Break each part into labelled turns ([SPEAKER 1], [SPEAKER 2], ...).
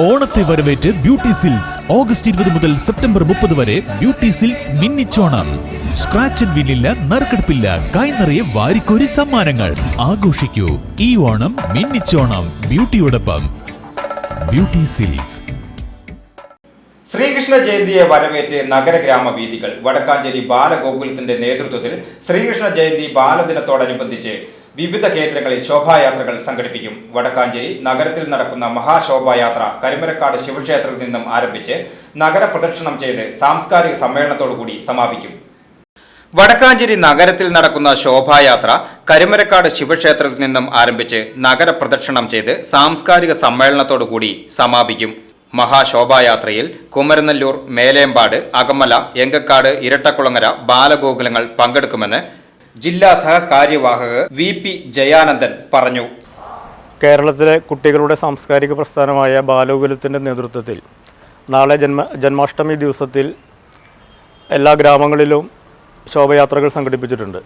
[SPEAKER 1] ഓണത്തെ വരവേറ്റ് beauty silks. August ഇരുപത് മുതൽ സെപ്റ്റംബർ മുപ്പത് വരെ ബ്യൂട്ടി സിൽക്സ് മിന്നിച്ചോണം. സ്ക്രാച്ച് ആൻഡ് വിന്നില്ല നറുക്കെടുപ്പില്ല. കൈനിറയെ വാരിക്കോരി സമ്മാനങ്ങൾ. ആഘോഷിക്കൂ. ഈ ഓണം മിന്നിച്ചോണം. ബ്യൂട്ടിയോടൊപ്പം. Beauty Silks.
[SPEAKER 2] ശ്രീകൃഷ്ണ ജയന്തിയെ വരവേറ്റ് നഗരഗ്രാമ വീതികൾ വടക്കാഞ്ചേരി ബാലഗോകുലത്തിന്റെ നേതൃത്വത്തിൽ ശ്രീകൃഷ്ണ ജയന്തി ബാലദിനത്തോടനുബന്ധിച്ച് വിവിധ കേന്ദ്രങ്ങളിൽ ശോഭായാത്രകൾ സംഘടിപ്പിക്കും. വടക്കാഞ്ചേരി നഗരത്തിൽ നടക്കുന്ന മഹാശോഭായാത്ര കരിമരക്കാട് ശിവക്ഷേത്രത്തിൽ നിന്നും ആരംഭിച്ച് നഗരപ്രദക്ഷിണം ചെയ്ത് സാംസ്കാരിക സമ്മേളനത്തോടുകൂടി സമാപിക്കും. വടക്കാഞ്ചേരി നഗരത്തിൽ നടക്കുന്ന ശോഭായാത്ര കരിമരക്കാട് ശിവക്ഷേത്രത്തിൽ നിന്നും ആരംഭിച്ച് നഗരപ്രദക്ഷിണം ചെയ്ത് സാംസ്കാരിക സമ്മേളനത്തോടുകൂടി സമാപിക്കും. മഹാശോഭായാത്രയിൽ കുമരനെല്ലൂർ മേലേമ്പാട് അകമല എങ്കക്കാട് ഇരട്ടക്കുളങ്ങര ബാലഗോകുലങ്ങൾ പങ്കെടുക്കുമെന്ന് ജില്ലാ സഹകാര്യവാഹക വി പി ജയാനന്ദൻ പറഞ്ഞു.
[SPEAKER 3] കേരളത്തിലെ കുട്ടികളുടെ സാംസ്കാരിക പ്രസ്ഥാനമായ ബാലോകുലത്തിന്റെ നേതൃത്വത്തിൽ നാളെ ജന്മ ജന്മാഷ്ടമി ദിവസത്തിൽ എല്ലാ ഗ്രാമങ്ങളിലും ശോഭയാത്രകൾ സംഘടിപ്പിച്ചിട്ടുണ്ട്.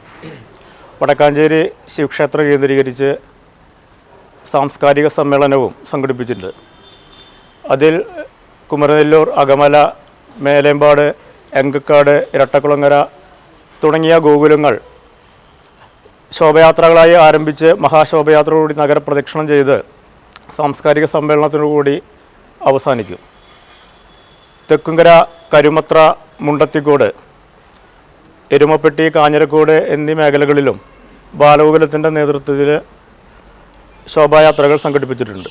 [SPEAKER 3] വടക്കാഞ്ചേരി ശിവക്ഷേത്രം കേന്ദ്രീകരിച്ച് സാംസ്കാരിക സമ്മേളനവും സംഘടിപ്പിച്ചിട്ടുണ്ട്. അതിൽ കുമരനെല്ലൂർ അകമല മേലേമ്പാട് എങ്കക്കാട് ഇരട്ടക്കുളങ്ങര തുടങ്ങിയ ഗോകുലങ്ങൾ ശോഭയാത്രകളായി ആരംഭിച്ച് മഹാശോഭയാത്രയോടുകൂടി നഗരപ്രദക്ഷിണം ചെയ്ത് സാംസ്കാരിക സമ്മേളനത്തോടുകൂടി അവസാനിക്കും. തെക്കുംകര കരുമത്ര മുണ്ടത്തിക്കോട് എരുമപ്പെട്ടി കാഞ്ഞിരക്കോട് എന്നീ മേഖലകളിലും ബാലഗോകുലത്തിന്റെ നേതൃത്വത്തിൽ ശോഭായാത്രകൾ സംഘടിപ്പിച്ചിട്ടുണ്ട്.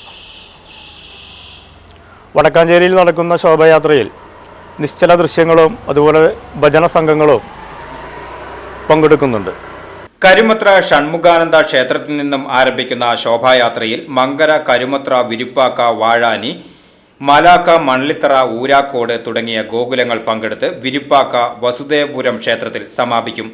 [SPEAKER 3] വടക്കാഞ്ചേരിയിൽ നടക്കുന്ന ശോഭായാത്രയിൽ നിശ്ചല ദൃശ്യങ്ങളും അതുപോലെ ഭജന സംഘങ്ങളും പങ്കെടുക്കുന്നുണ്ട്.
[SPEAKER 2] കരുമത്ര ഷൺമുഖാനന്ദ ക്ഷേത്രത്തിൽ നിന്നും ആരംഭിക്കുന്ന ശോഭായാത്രയിൽ മങ്കര കരുമത്ര വിരുപ്പാക്ക വാഴാനി മലാക്ക മണലിത്തറ ഊരാക്കോട് തുടങ്ങിയ ഗോകുലങ്ങൾ പങ്കെടുത്ത് വിരുപ്പാക്ക വസുദേവപുരം ക്ഷേത്രത്തിൽ സമാപിക്കും.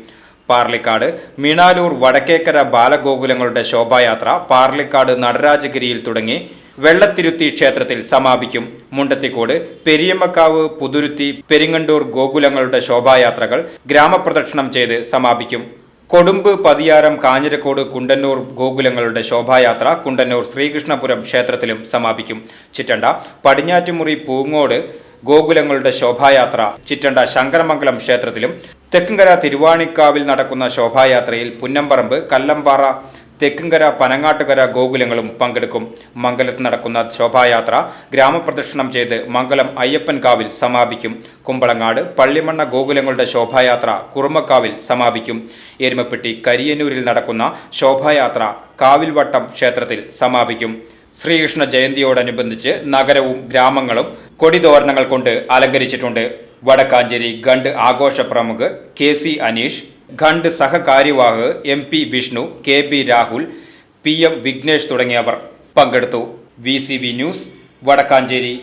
[SPEAKER 2] പാർലിക്കാട് മിണാലൂർ വടക്കേക്കര ബാലഗോകുലങ്ങളുടെ ശോഭായാത്ര പാർലിക്കാട് നടരാജഗിരിയിൽ തുടങ്ങി വെള്ളത്തിരുത്തി ക്ഷേത്രത്തിൽ സമാപിക്കും. മുണ്ടത്തിക്കോട് പെരിയമ്മക്കാവ് പുതുരുത്തി പെരിങ്ങണ്ടൂർ ഗോകുലങ്ങളുടെ ശോഭായാത്രകൾ ഗ്രാമപ്രദക്ഷിണം ചെയ്ത് സമാപിക്കും. കൊടുമ്പ് പതിയാരം കാഞ്ഞിരക്കോട് കുണ്ടന്നൂർ ഗോകുലങ്ങളുടെ ശോഭായാത്ര കുണ്ടന്നൂർ ശ്രീകൃഷ്ണപുരം ക്ഷേത്രത്തിലും സമാപിക്കും. ചിറ്റണ്ട പടിഞ്ഞാറ്റുമുറി പൂങ്ങോട് ഗോകുലങ്ങളുടെ ശോഭായാത്ര ചിറ്റണ്ട ശങ്കരമംഗലം ക്ഷേത്രത്തിലും തെക്കുംകര തിരുവാണിക്കാവിൽ നടക്കുന്ന ശോഭായാത്രയിൽ പുന്നമ്പറമ്പ് കല്ലമ്പാറ തെക്കുംകര പനങ്ങാട്ടുകര ഗോകുലങ്ങളും പങ്കെടുക്കും. മംഗലത്ത് നടക്കുന്ന ശോഭായാത്ര ഗ്രാമപ്രദക്ഷിണം ചെയ്ത് മംഗലം അയ്യപ്പൻ കാവിൽ സമാപിക്കും. കുമ്പളങ്ങാട് പള്ളിമണ്ണ ഗോകുലങ്ങളുടെ ശോഭായാത്ര കുറുമക്കാവിൽ സമാപിക്കും. എരുമപ്പെട്ടി കരിയന്നൂരിൽ നടക്കുന്ന ശോഭായാത്ര കാവിൽവട്ടം ക്ഷേത്രത്തിൽ സമാപിക്കും. ശ്രീകൃഷ്ണ ജയന്തിയോടനുബന്ധിച്ച് നഗരവും ഗ്രാമങ്ങളും കൊടിതോരണങ്ങൾ കൊണ്ട് അലങ്കരിച്ചിട്ടുണ്ട്. വടക്കാഞ്ചേരി ഗണ്ട് ആഘോഷ പ്രമുഖ് കെ സി അനീഷ് ഖണ്ഡ് സഹകാര്യവാഹ് M P Vishnu K P Rahul P M Vignesh തുടങ്ങിയവർ പങ്കെടുത്തു. V news Vadakkanchery.